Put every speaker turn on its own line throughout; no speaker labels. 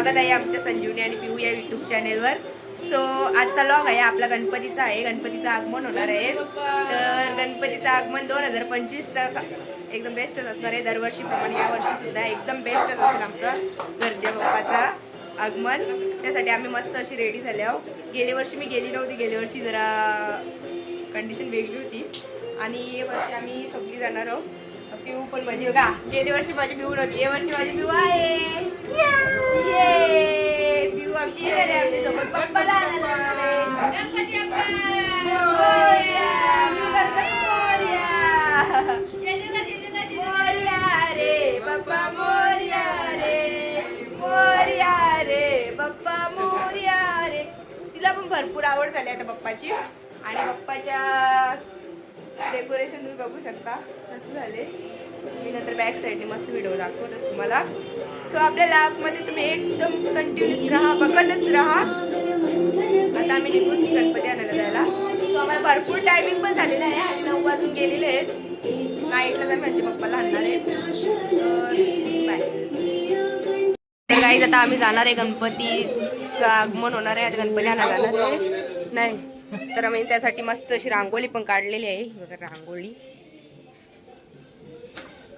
स्वागत आहे आमच्या संजीवनी आणि पिऊ या युट्यूब चॅनेलवर सो आजचा लॉग आहे आपला गणपतीचा आहे. गणपतीचं आगमन होणार आहे. तर गणपतीचं आगमन दोन हजार पंचवीसचा एकदम बेस्टच असणार आहे. दरवर्षीप्रमाणे यावर्षीसुद्धा एकदम बेस्टच असेल आमचं घरच्या बाप्पाचा आगमन. त्यासाठी आम्ही मस्त अशी रेडी झाले आहो गेल्या वर्षी मी गेली नव्हती. गेल्या वर्षी जरा कंडिशन वेगळी होती. आणि या वर्षी आम्ही सगळी जाणार आहोत. पिऊ पण माझी बघा गेल्या वर्षी माझी पिऊ नव्हती. या वर्षी माझी पिऊ आहे ये! पिऊ आमची येणार आहे आमच्यासोबत पप्पाला आणायला येणार आहे. गणपती बाप्पा! मोरया! मोरया! मोरया रे बाप्पा मोरया रे मोरया रे बाप्पा मोरया रे तिला पण भरपूर आवड झाली आता पप्पाची आणि पप्पाच्या डेकोरेशन तुम्ही बघू शकता. कसं झाले. मी नंतर बॅक साईडने मस्त व्हिडिओ दाखवतच तुम्हाला. सो आपल्या लाकमध्ये तुम्ही एकदम कंटिन्यूच राहा बघतच राहा. आता आम्ही निघून गणपती आणायला जायला. सो आम्हाला भरपूर टायमिंग पण झालेलं आहे. आणि नऊ वाजून गेलेले आहेत. नाईटला तर म्हणजे पप्पाला आणणार आहे तर बाय काही आता आम्ही जाणार आहे गणपतीचं आगमन होणार आहे. आता गणपती आणायला जाणार आहे. नाही. तर आम्ही त्यासाठी मस्त अशी रांगोळी पण काढलेली आहे. बघा रांगोळी.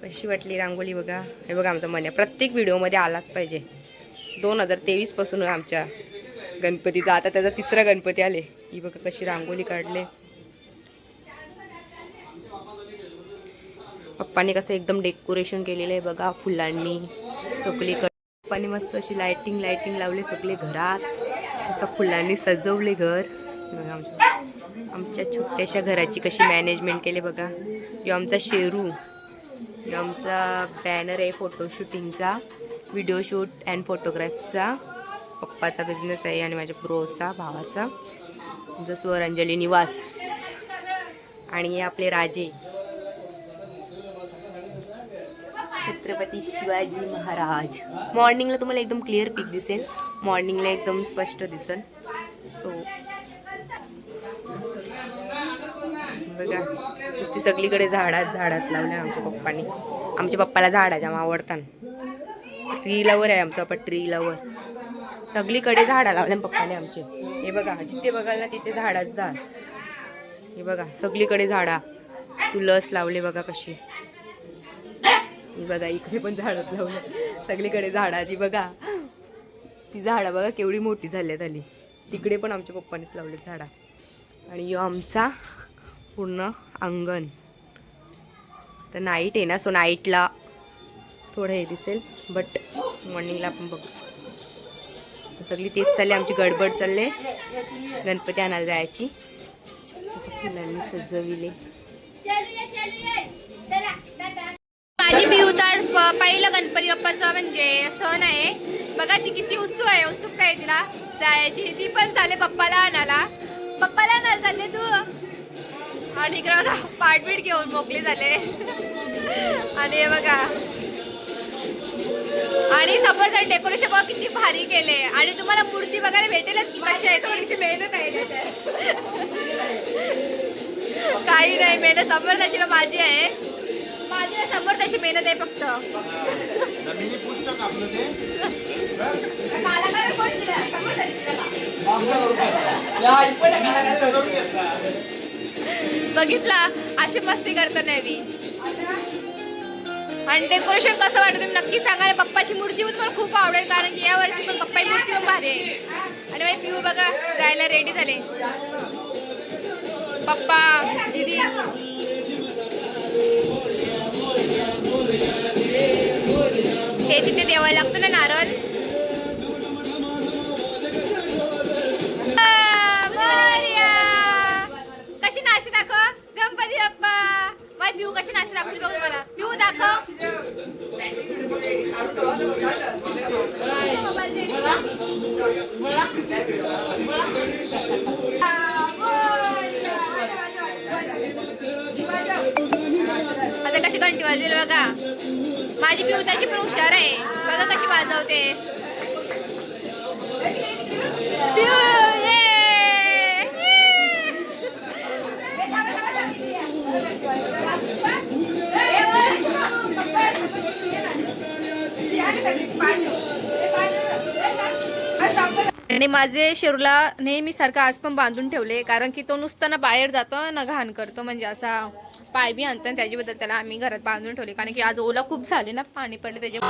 कशी वाटली रांगोळी बघा. हे बघा आमचा मन आहे प्रत्येक व्हिडिओमध्ये आलाच पाहिजे. दोन हजार तेवीसपासून आमच्या गणपतीचा आता त्याचा तिसरा गणपती आले. ही बघा कशी रांगोळी काढले. पप्पाने कसं एकदम डेकोरेशन केलेलं आहे बघा. फुलांनी सगळी पप्पाने मस्त अशी लायटिंग लायटिंग लावले सगळे घरात. असं फुलांनी सजवले घर. बघा आमच्या आमच्या छोट्याशा घराची कशी मॅनेजमेंट केली बघा. यो आमचा शेरू. यो आमचा बॅनर आहे फोटोशूटिंगचा व्हिडिओ शूट अँड फोटोग्राफचा पप्पाचा बिझनेस आहे आणि माझ्या ब्रोचा भावाचा. आमचा स्वरांजली निवास. आणि आपले राजे. छत्रपती शिवाजी महाराज. मॉर्निंगला तुम्हाला एकदम क्लिअर पिक दिसेल. मॉर्निंगला एकदम स्पष्ट दिसेल. सो बघा. नुसती सगळीकडे झाडात झाडात लावल्या आमच्या पप्पानी. आमच्या पप्पाला झाड जेव्हा आवडतात. ट्री लवर आहे आमचा पप्पा ट्री लवर सगळीकडे झाडा लावल्या पप्पाने आमचे. हे बघा जिथे बघाल ना तिथे झाडाच झाड हे बघा सगळीकडे झाडा. लस लावले बघा कशी. ही बघा इकडे पण झाडच लावलं. सगळीकडे झाडाची बघा. ती झाडं बघा केवढी मोठी झाल्यात आली. तिकडे पण आमच्या पप्पानेच लावले झाडा. आणि यो आमचा पूर्ण अंगण. तर नाईट आहे ना सो नाईटला थोडं हे दिसेल बट मॉर्निंगला आपण बघू. सगळी तेच चालले आमची गडबड चालले. गणपती आणायला जायची. फुलांनी सजविले. माझी पिऊचा प- पहिला गणपती बाप्पाचा म्हणजे सण आहे. बघा ती किती उत्सुक आहे उत्सुकता आहे तिला. जायची. ती पण चालले पप्पाला आणायला. पप्पाला आणायला चालले तू. आणि इकडे बघा पाठबीट घेऊन मोकळे झाले. आणि हे बघा. आणि समोर डेकोरेशन बघा किती भारी केले. आणि तुम्हाला मूर्ती बघायला भेटेलच की कशी आहे ती. मेहनत आहे. काही नाही मेहनत. समोर त्याची ना माझी आहे माझी ना समोर त्याची मेहनत आहे फक्त
पुस्तक
बघितला अशी मस्ती करता नाही आणि डेकोरेशन कसं वाटतं तुम्ही नक्की सांगा. पप्पाची मूर्ती पण मला खूप आवडेल कारण की या वर्षी पण पप्पाची मूर्ती पण भारी आहे. आणि माझी पिऊ बघा जायला रेडी झाले. पप्पा दीदी. हे तिथे देवायला लागतं ना नारळ? कशी नाशी दाखवली बघू मला पिऊ दाखव. आता कशी घंटी वाजेल बघा. माझी पिऊ त्याची पण हुशार आहे. बघा कशी वाजवते. पिऊ
माझे शेरूला नेहमी सारखं आज पण बांधून ठेवले कारण की तो नुसताना बाहेर जातो ना घाण करतो म्हणजे असा पाय बी आणतो आणि त्याच्याबद्दल त्याला आम्ही घरात बांधून ठेवले. कारण की आज ओला खूप झाले ना पाणी पडले त्याच्या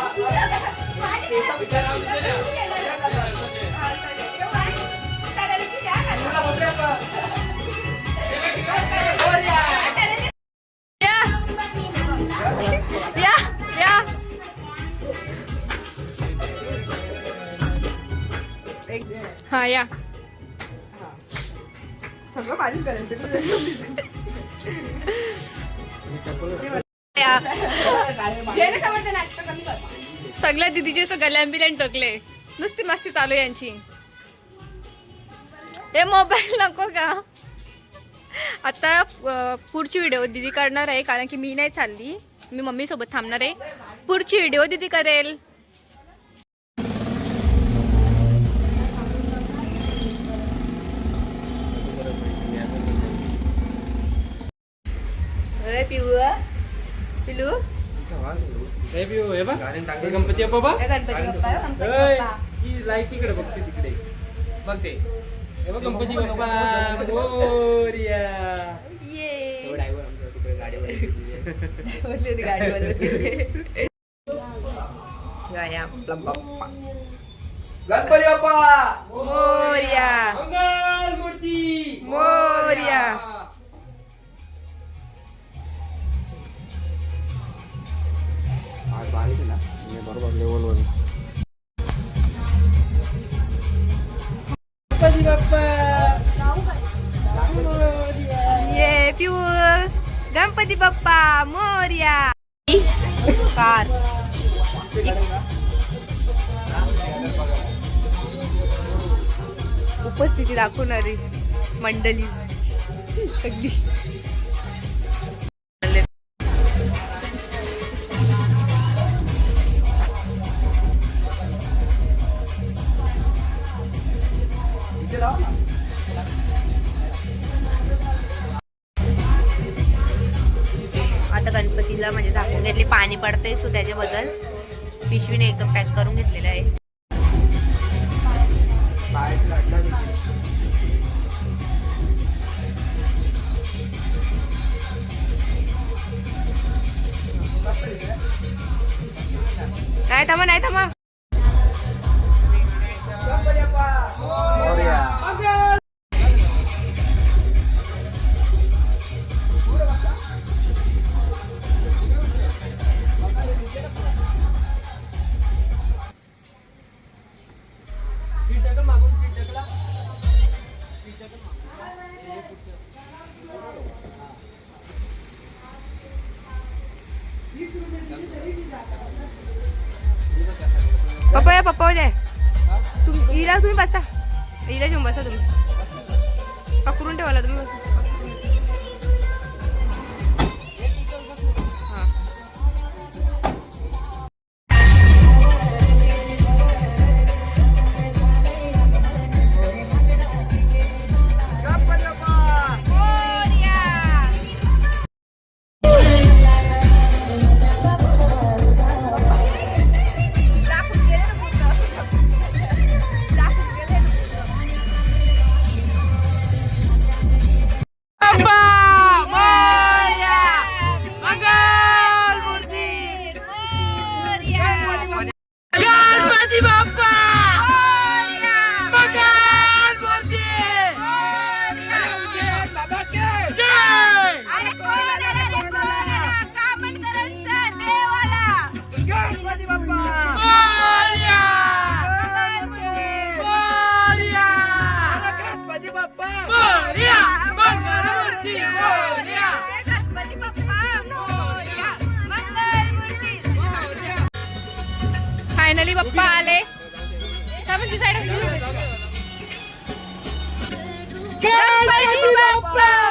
हा या. सगळ्या दिदीचे सगळ्या लॅम्बिलेंट टकले. नुसती मस्ती चालू यांची. हे मोबाईल नको का? आता पुढची व्हिडिओ दिदी करणार आहे कारण की मी नाही चालली. मी मम्मी सोबत थांबणार आहे. पुढची व्हिडिओ दिदी करेल.
अरे पिऊ पिलू
गणपती बाबा
हे गणपती बाप्पा आहे, गणपती
ओय,
बाप्पा.
ही लाइट तिकडे बघते तिकडे बघ ते हे बघ गणपती बाप्पा मोरया
ये.
तो driver आमचा तिकडे गाडीवर आहे.
बसली होती गाडीवर वगैरे. या, या, आपला बाप्पा
गणपती बाप्पा
मोरया
मंगल मूर्ती
मोरया
ना मी बरोबर लेवलवर गणपती बाप्पा.
ये पिऊ गणपती बाप्पा मोरया. कार. उपस्थिती दाखवणारी मंडळी. सगळी. आता गणपतीला म्हणजे झाकून घेतले. पाणी पडतंय सो त्याच्याबद्दल पिशवीने एकदम पॅक करून घेतलेलं आहे. नाही थांबा नाही थांबा. पप्पा या पप्पा द्या तुम हिला तुम्ही बसा. हिला घेऊन बसा तुम्ही. पकडून ठेवाला तुम्ही
बाप्पा आले गणपती बाप्पा.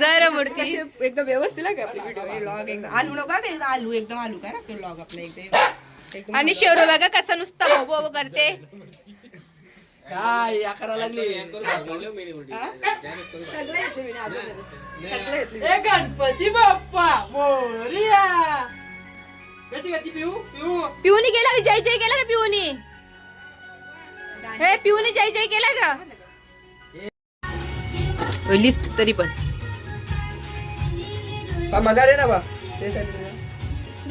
जर मूर्ती
एकदम व्यवस्थित आपली व्हिडिओ लॉग एकदम आलू नका का? एकदम आलू एकदम आलू का ना लॉग आपला एकदम. एकदम
आणि शेवरो बघा कसं नुसतं भो भो करते.
काय अकरा लागली.
हा? सगळं येते मी सगळं येते
गणपती बाप्पा मोरया. कशी करते पिऊ? पिऊ?
पिऊनी गेला का? जय जय केला का पिऊनी? हे पिऊनी जय जय केला का?
पहिलीच तरी पण.
मजा रे ना बा ते साठी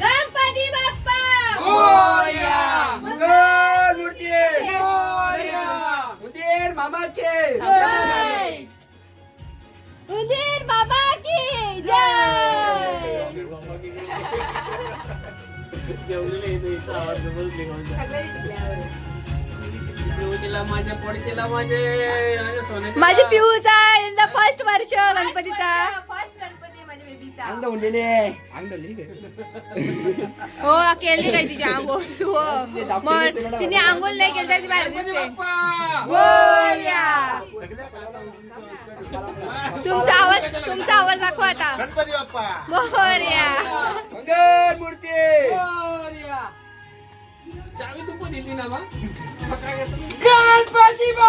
गणपती बाप्पा!
मोरया मंगल मूर्ती! मोरया उंदीर मामा के
जय. उंदीर बाबा की जय
माझ्या पोडचेला माझे
पिऊचा यंदा फर्स्ट वर्ष गणपतीचा.
अंग उंडलेले अंग
हो केली काय तिची आंघोळ. हो मग तिने आंघोळ नाही केली तर ती बाहेर दिसते. बोल्या. तुमचा आवाज तुमचा आवाज दाखवा आता.
गणपती बाप्पा!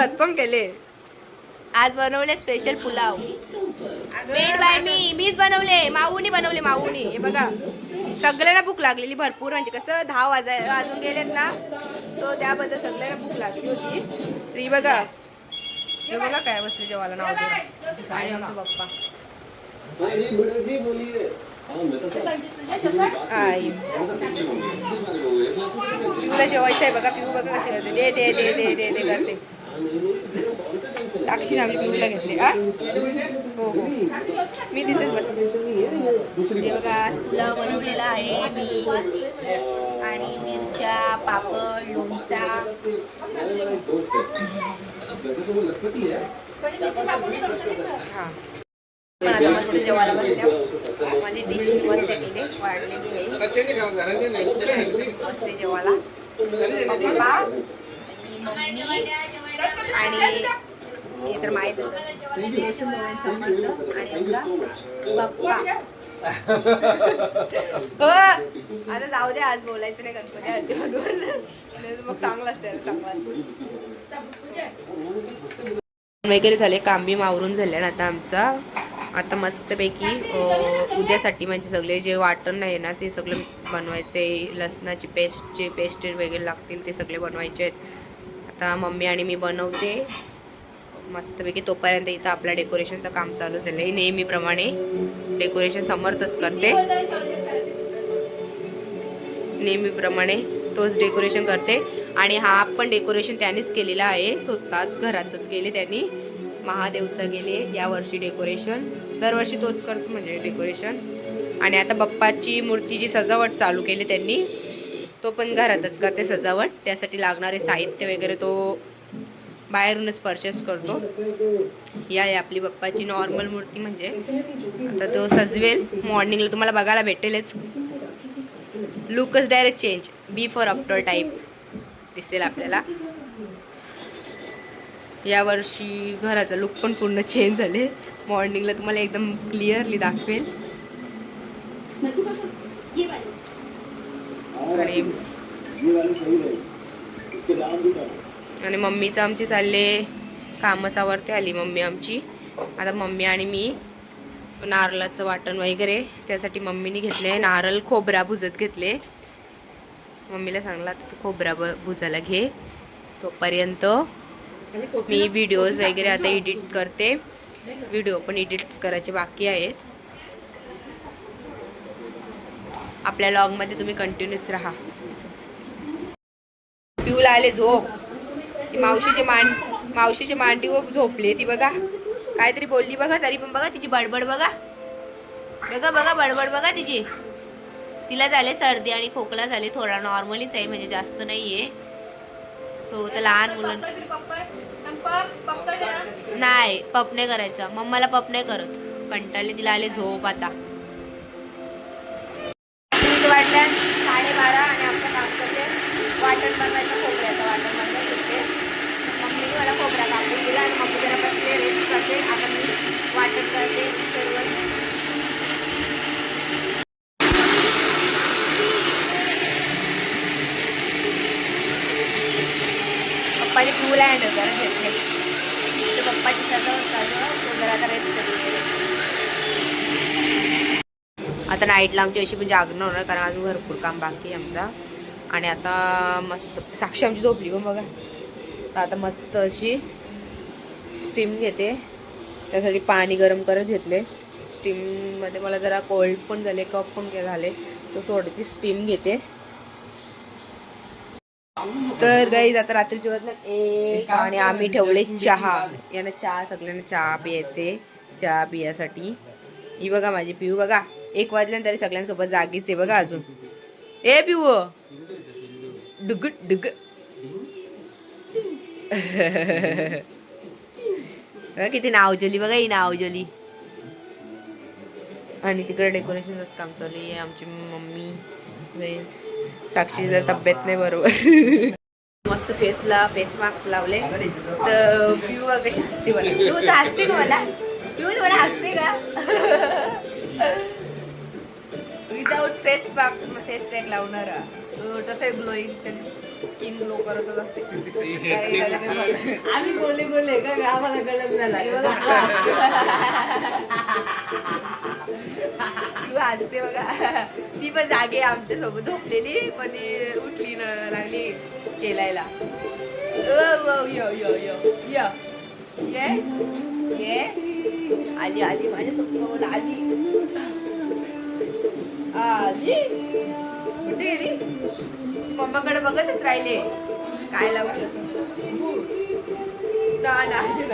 सुरुवात पण केले. आज बनवले स्पेशल पुलाव. मेड बाय मी मीच बनवले. माऊनी बनवले माऊनी. हे बघा. सगळ्यांना भूक लागलेली भरपूर. म्हणजे कसं दहा वाजाय वाजून गेलेत ना सो त्याबद्दल सगळ्यांना भूक लागली होती. ही बघा. हे बघा काय बसले जेवायला नाव आणि आमचे पप्पा आई. पिऊला जेवायचं आहे बघा. पिऊ बघा कशी करते. दे दे दे दे दे करते. साक्षी आम्ही पिऊला घेतले. आ? हो हो. मी तिथेच बसते हे बघा आज पुलाव बनवलेला आहे मी. आणि मिरच्या पापड लोणचा. हा. मस्त जेवायला बसल्या. माझी डिश मी मस्त केली वाढलेली आहे. मस्त जेवायला. पप्पा मम्मी आणि हे तर माहीत आहे. संबंध आणि पप्पा आता जाऊ दे आज बोलायचं नाही गणपती मग चांगलं असतं वगैरे झाले काम बी मावरून झाले ना आता आमचा. आता मस्तपैकी उद्यासाठी म्हणजे सगळे जे वाटण नाही ना ते सगळे बनवायचे. लसणाची पेस्ट जे पेस्ट वगैरे लागतील ते सगळे बनवायचे आहेत. आता मम्मी आणि मी बनवते. मस्तपैकी तोपर्यंत इथं आपल्या डेकोरेशनचं काम चालू झालं आहे नेहमीप्रमाणे डेकोरेशन समर्थच करते. नेहमीप्रमाणे तोच डेकोरेशन करते. आणि हा पण डेकोरेशन त्यानेच केलेला आहे. स्वतःच घरातच केले त्यांनी. महादेवचं गेले यावर्षी डेकोरेशन दरवर्षी तोच करतो म्हणजे डेकोरेशन आणि आता बाप्पाची मूर्तीची सजावट चालू केली त्यांनी तो पण घरातच करते सजावट. त्यासाठी लागणारे साहित्य वगैरे तो बाहेरूनच परचेस करतो. या आहे आपली बाप्पाची नॉर्मल मूर्ती म्हणजे. आता तो सजवेल. मॉर्निंगला तुम्हाला बघायला भेटेलच. लुकच direct change before after type दिसेल आपल्याला. यावर्षी घराचा लुक पण पूर्ण चेंज झाले. मॉर्निंगला तुम्हाला एकदम क्लिअरली दाखवेल. आणि आणि मम्मीचं आमची चालले कामाचावरती आली मम्मी आमची. आता मम्मी आणि मी नारळाचं वाटण वगैरे त्यासाठी मम्मीने घेतले नारळ खोबरा भुजत घेतले. मम्मीला सांगला तू खोबरा ब भुजायला घे तोपर्यंत मी व्हिडिओज वगैरे आता एडिट करते. व्हिडिओ पण एडिट करायचे बाकी आहेत. आपल्या लॉगमध्ये तुम्ही कंटिन्यूच राहा पिऊला आले झोप ती मावशीची मांड मावशीची मांडी झोपली ती बघा काहीतरी बोलली बघा तरी पण बघा तिची बडबड बघा बघा बघा बडबड बघा तिची तिला झाले सर्दी आणि खोकला झाले थोडा नॉर्मलीच आहे म्हणजे जास्त नाहीये सो तर लहान मुलं नाही पप नाही करायचा मम्माला पप नाही करत कंटाळले तिला आले झोप आता दूध वाटल्या साडेबारा आणि आमचं काम करते वाटण बनवायचं खोबऱ्याचं वाटण बनवायचं होते मम्मीने मला खोबरा कापून दिला आणि मम्मी जरा बसले रेस्ट करते आता मी वाटण करते सर्व पप्पाने पिऊला हँडल करत घेतले तर तो जरा आता रेस्ट करून आता नाईटला आमची अशी म्हणजे आग्न होणार कारण अजून भरपूर काम बाकी आहे आमचा. आणि आता मस्त साक्षी आमची झोपली पण बघा. तर आता मस्त अशी स्टीम घेते. त्यासाठी पाणी गरम करत घेतले. स्टीममध्ये मला जरा कोल्ड पण झाले कप पण झाले. तर थोडीशी स्टीम घेते. तर गाईज आता रात्रीचे वाजलं एक आणि आम्ही ठेवले चहा. यांना चहा सगळ्यांना चहा प्यायचे. चहा पियासाठी. ही बघा माझी पिऊ बघा. एक वाजल्यानंतर तरी सगळ्यांसोबत जागीच आहे बघा अजून. ए पिऊ. डुग डुग. किती नावजली बघा ही नावजली. आणि तिकडे डेकोरेशनच काम चालू आहे. आमची मम्मी साक्षी जर तब्येत नाही बरोबर. मस्त फेसला फेस मास्क लावले. तर पिऊ कशी हसते मला. पिऊ तर हसते का मला? पिऊ तर मला हसते का? Without face pack face pack लावणार. तसं ग्लोईंग त्याची स्किन ग्लो करतच असते.
आम्ही बोलले बोलले का आम्हाला कळत नाही.
पिऊ
लागलं.
बघा, हसते बघा ती पण जागे आमच्यासोबत झोपलेली पण ती उठली न लागली केलायला यो यो यो यो. ये ये. आली आली. माझ्या स्वप्नावर आली. आली. कुठे गेली? मम्माकडे बघतच राहिले. काय लावलं ना ना अजून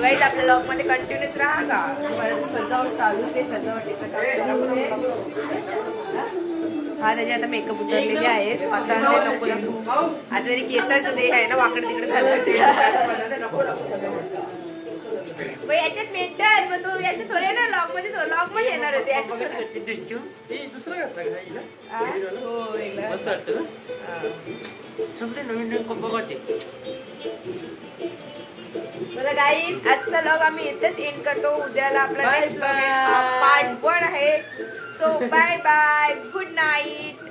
So guys, आपल्या लॉगमध्ये कंटिन्यूच राहा का? परत सजावट चालूच आहे सजावटीचं काम आहे. हा त्याची आता मेकअप उतरलेली आहे. So आता नको नको. आता तरी केसाचं ते आहे ना वाकड तिकडे झालं मग याच्यात मेंटल मग तू याच्यात थोडे ना लॉगमध्ये लॉगमध्ये येणार होते
हे दुसरं नवीन नवीन
गाईज आजचा लॉग आम्ही इथेच एंड करतो. उद्याला आपला नेक्स्ट. पार्ट वन आहे. So bye bye good night